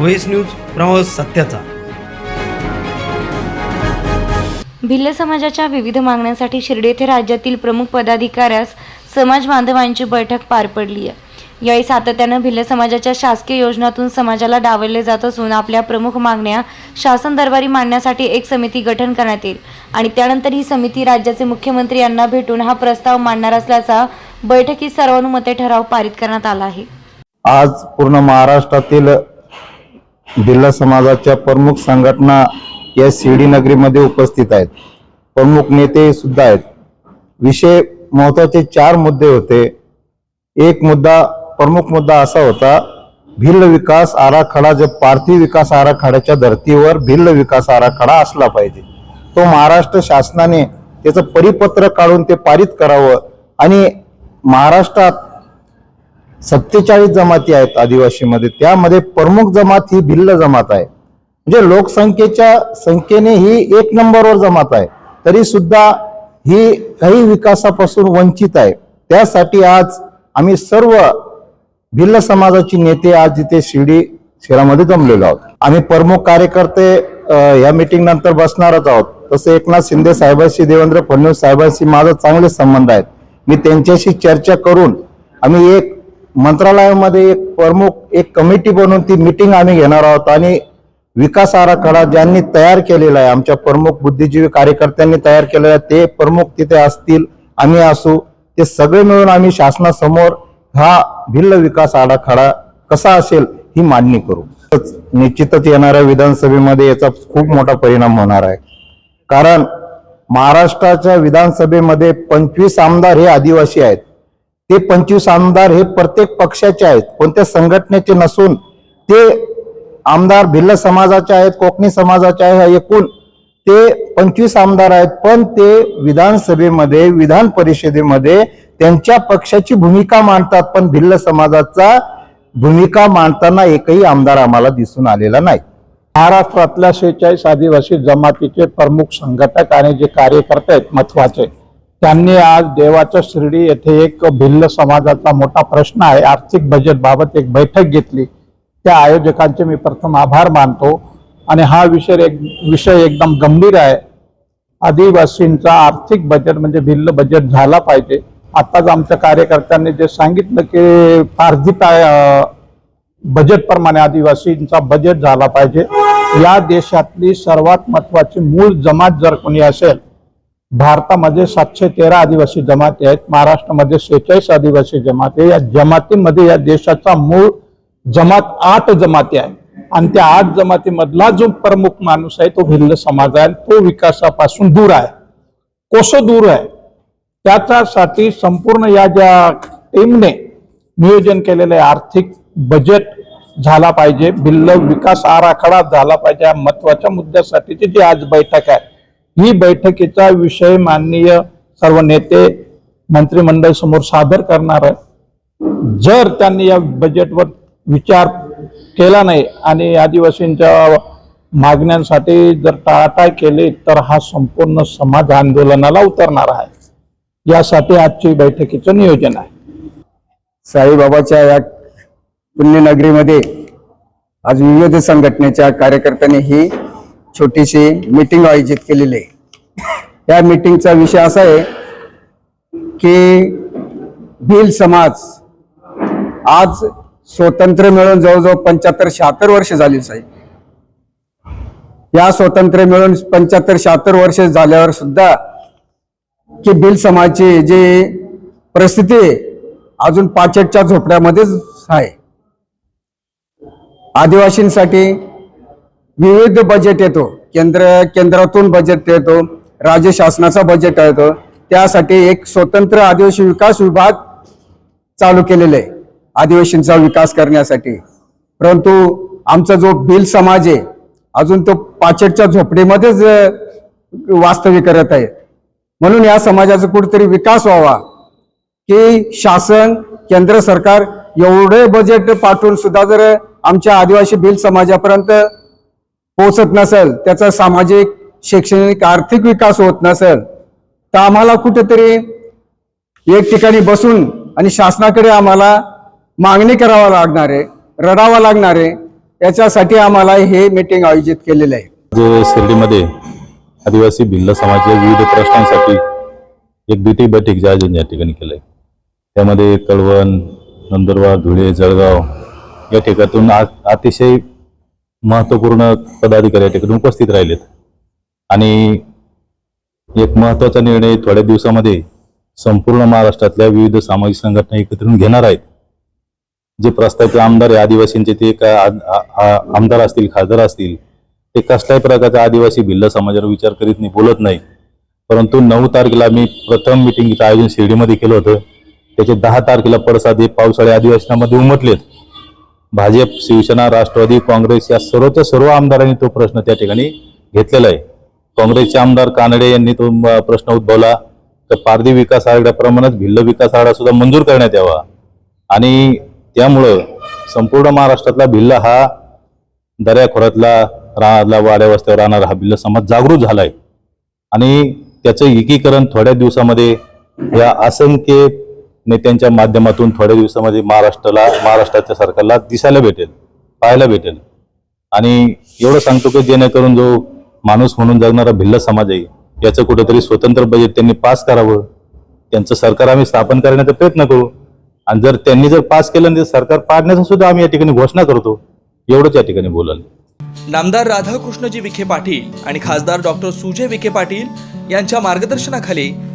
वेस न्यूज प्रवास सत्याचा. भिल्ल समाजाच्या विविध मागण्यांसाठी शिर्डी येथे राज्यातील प्रमुख पदाधिकाऱ्यास समाज बांधवांची बैठक पार पडली आहे. यावेळी सातत्यानं भिल्ल समाजाच्या शासकीय योजनातून समाजाला डावलले जात असून आपल्या प्रमुख मागण्या शासन दरबारी मांडण्यासाठी एक समिती गठन करण्यात येईल आणि त्यानंतर ही समिती राज्याचे मुख्यमंत्री यांना भेटून हा प्रस्ताव मांडणार असल्याचा बैठकीत सर्वानुमते ठराव पारित करण्यात आला आहे. आज पूर्ण महाराष्ट्रातील भिल्ल समाजाच्या प्रमुख संघटना या शिर्डी नगरीमध्ये उपस्थित आहेत. प्रमुख नेते सुद्धा आहेत. विषय महत्त्वाचे चार मुद्दे होते. एक मुद्दा प्रमुख मुद्दा असा होता भिल्ल विकास आराखडा जो पार्थिव विकास आराखड्याच्या धर्तीवर भिल्ल विकास आराखडा असला पाहिजे. तो महाराष्ट्र शासनाने त्याचं परिपत्र काढून ते पारित करावं आणि महाराष्ट्रात सत्तेचाळीस जमाती आहेत आदिवासीमध्ये. त्यामध्ये प्रमुख जमात ही भिल्ल जमात आहे. म्हणजे लोकसंख्येच्या संख्येने ही एक नंबरवर जमात आहे. तरी सुद्धा ही काही विकासापासून वंचित आहे. त्यासाठी आज आम्ही सर्व भिल्ल समाजाची नेते आज इथे शिर्डी शहरामध्ये जमलेलो आहोत. आम्ही प्रमुख कार्यकर्ते या मीटिंग नंतर बसणारच आहोत. तसे एकनाथ शिंदे साहेबांशी देवेंद्र फडणवीस साहेबांशी माझा चांगले संबंध आहेत. मी त्यांच्याशी चर्चा करून आम्ही एक मंत्रालयामध्ये एक प्रमुख एक कमिटी बनवून ती मीटिंग आम्ही घेणार आहोत आणि विकास आराखडा ज्यांनी तयार केलेला आहे आमच्या प्रमुख बुद्धिजीवी कार्यकर्त्यांनी तयार केलेला आहे ते प्रमुख तिथे असतील आम्ही असू ते सगळे मिळून आम्ही शासनासमोर हा भिल्ल विकास आराखडा कसा असेल ही मांडणी करू. निश्चितच येणाऱ्या विधानसभेमध्ये याचा खूप मोठा परिणाम होणार आहे. कारण महाराष्ट्राच्या विधानसभेमध्ये पंचवीस आमदार हे आदिवासी आहेत. ते पंचवीस आमदार हे प्रत्येक पक्षाचे आहेत कोणत्या संघटनेचे नसून ते आमदार भिल्ल समाजाचे आहेत कोकणी समाजाचे आहे एकूण ते पंचवीस आमदार आहेत पण ते विधानसभेमध्ये विधान परिषदेमध्ये त्यांच्या पक्षाची भूमिका मांडतात पण भिल्ल समाजाचा भूमिका मांडताना एकही आमदार आम्हाला दिसून आलेला नाही. महाराष्ट्रातल्या शेहेचाळीस आदिवासी जमातीचे प्रमुख संघटक आणि जे कार्यकर्ते आहेत महत्त्वाचे त्यांनी आज देवाच्या शिर्डी येथे एक भिल्ल समाजाचा मोठा प्रश्न आहे. आर्थिक बजेट बाबत एक बैठक घेतली. त्या आयोजकांचे मी प्रथम आभार मानतो. आणि हा विषय एक विषय एकदम गंभीर आहे. आदिवासींचा आर्थिक बजेट म्हणजे भिल्ल बजेट झाला पाहिजे. आताच आमच्या कार्यकर्त्यांनी जे सांगितलं की फारजीत बजेटप्रमाणे आदिवासींचा बजेट झाला पाहिजे. या देशातली सर्वात महत्वाची मूळ जमात जर कोणी असेल भारतामध्ये सातशे तेरा आदिवासी जमाती आहेत. महाराष्ट्रामध्ये सेहेचाळीस आदिवासी जमाती या जमातीमध्ये या देशाचा मूळ जमात आठ जमाती आहे. आणि त्या आठ जमातीमधला जो प्रमुख माणूस आहे तो भिल्ल समाज आहे. तो विकासापासून दूर आहे. कोसो दूर आहे. त्याच्यासाठी संपूर्ण या ज्या टीमने नियोजन केलेले आर्थिक बजेट झाला पाहिजे. भिल्ल विकास आराखडा झाला पाहिजे. या महत्त्वाच्या मुद्द्यासाठीची जी आज बैठक आहे ही बैठकीचा विषय माननीय सर्व नेते मंत्रिमंडळ समोर सादर करणार आहे. जर त्यांनी या बजेटवर विचार केला नाही आणि आदिवासींच्या मागण्यांसाठी जर टाळाटाळ केली तर हा संपूर्ण समाज आंदोलनाला उतरणार आहे. यासाठी आजची बैठकीचं नियोजन आहे. साईबाबाच्या या पुण्यनगरीमध्ये आज विविध संघटनेच्या कार्यकर्त्यांनी ही छोटीशी मीटिंग आयोजित केलेली आहे. या मीटिंगचा विषय असा आहे की भील समाज आज स्वतंत्र मिळून जवळजवळ पंच्याहत्तर शहात्तर वर्ष झाली साहेब. या स्वातंत्र्य मिळून पंच्याहत्तर शहात्तर वर्ष झाल्यावर सुद्धा की भील समाजची जी परिस्थिती आहे अजून पाचटच्या झोपड्यामध्येच आहे. आदिवासींसाठी विविध बजेट येतो. केंद्र केंद्रातून बजेट येतो. राज्य शासनाचा बजेट येतो. त्यासाठी एक स्वतंत्र आदिवासी विकास विभाग चालू केलेले आहे आदिवासींचा विकास करण्यासाठी. परंतु आमचा जो बिल समाज आहे अजून तो पाचटच्या झोपडीमध्येच वास्तव्य करत आहे. म्हणून या समाजाचा कुठेतरी विकास व्हावा की शासन केंद्र सरकार एवढे बजेट पाठवून सुद्धा जर आमच्या आदिवासी बिल समाजापर्यंत पोचत नसेल त्याचा सामाजिक शैक्षणिक आर्थिक विकास होत नसेल तर आम्हाला कुठेतरी एक ठिकाणी बसून आणि शासनाकडे आम्हाला मागणी करावा लागणार आहे रडावा लागणार आहे. याच्यासाठी आम्हाला हे मीटिंग आयोजित केलेलं आहे. जे शिर्डीमध्ये आदिवासी भिल्ल समाजाच्या विविध प्रश्नांसाठी एक द्वितीय बैठक आयोजन या ठिकाणी केलं आहे त्यामध्ये कळवण नंदुरबार धुळे जळगाव या ठिकाणातून अतिशय महत्त्वपूर्ण पदाधिकारी या ठिकाणी उपस्थित राहिलेत. आणि एक महत्त्वाचा निर्णय थोड्या दिवसामध्ये संपूर्ण महाराष्ट्रातल्या विविध सामाजिक संघटना एकत्रून घेणार आहेत. जे प्रस्तावित आमदार आहे आदिवासींचे ते का आ- आमदार असतील खासदार असतील ते कसल्याही प्रकारचा आदिवासी भिल्ल समाजावर विचार करीत नाही बोलत नाही. परंतु नऊ तारखेला मी प्रथम मिटिंगचं आयोजन शिर्डीमध्ये केलं होतं. त्याचे दहा तारखेला पडसाद हे पावसाळे आदिवासींमध्ये उमटलेत. भाजप शिवसेना राष्ट्रवादी काँग्रेस या सर्वच्या सर्व आमदारांनी तो प्रश्न त्या ठिकाणी घेतलेला आहे. काँग्रेसचे आमदार कानडे यांनी तो प्रश्न उद्भवला. तर पारधी विकास आयोगाप्रमाणेच भिल्ल विकास आराखडा सुद्धा मंजूर करण्यात यावा. आणि त्यामुळं संपूर्ण महाराष्ट्रातला भिल्ल हा दऱ्याखोऱ्यातला राहला वाड्या वस्त्यावर राहणारा हा भिल्ल समाज जागृत झालाय. आणि त्याचं एकीकरण थोड्या दिवसामध्ये या असंख्य नेत्यांच्या माध्यमातून थोड्या दिवसामध्ये महाराष्ट्राला महाराष्ट्राच्या सरकारला दिसायला भेटेल पाहायला भेटेल. आणि एवढं सांगतो की जेणेकरून जो माणूस म्हणून जगणारा भिल्ल समाज आहे याचं कुठंतरी स्वतंत्र बजेट त्यांनी पास करावं. त्यांचं सरकार आम्ही स्थापन करण्याचा प्रयत्न करू. आणि जर त्यांनी जर पास केलं तर सरकार पाडण्याचा सुद्धा आम्ही या ठिकाणी घोषणा करतो एवढंच या ठिकाणी बोलाल. नामदार राधाकृष्णजी विखे पाटील आणि खासदार डॉक्टर सुजय विखे पाटील यांच्या मार्गदर्शनाखाली